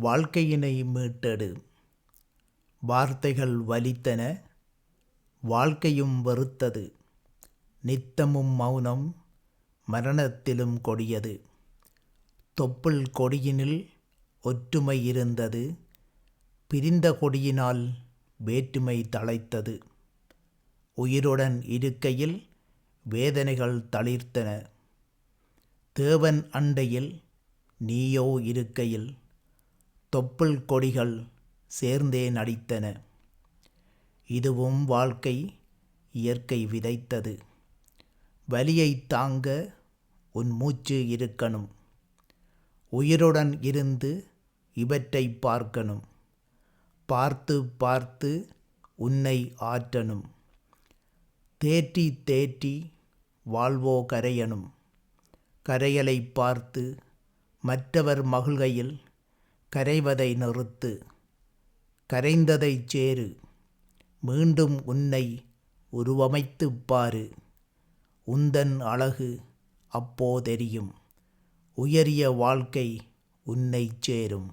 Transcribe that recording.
வாழ்க்கையினை மீட்டெடு. வார்த்தைகள் வலித்தன வாழ்க்கையும் வெறுத்தது. நித்தமும் மௌனம் மரணத்திலும் கொடியது. தொப்புள் கொடியினில் ஒற்றுமை இருந்தது. பிரிந்த கொடியினால் வேற்றுமை தழைத்தது. உயிருடன் இருக்கையில் வேதனைகள் தளிர்த்தன. தேவன் அண்டையில் நீயோ இருக்கையில் தொப்புள் கொடிகள் சேர்ந்தே நடித்தன. இதுவும் வாழ்க்கை இயற்கை விதைத்தது. வலியை தாங்க உன் மூச்சு இருக்கணும். உயிருடன் இருந்து இவற்றை பார்க்கணும். பார்த்து பார்த்து உன்னை ஆற்றணும். தேற்றி தேற்றி வாழ்வோ கரையணும். கரையலை பார்த்து மற்றவர் மகிழ்கையில் கரைவதை நிறுத்து கரைந்ததைச் சேரு மீண்டும் உன்னை உருவமைத்துப் பாரு. உந்தன் அழகு அப்போதெரியும் உயரிய வாழ்க்கை உன்னைச் சேரும்.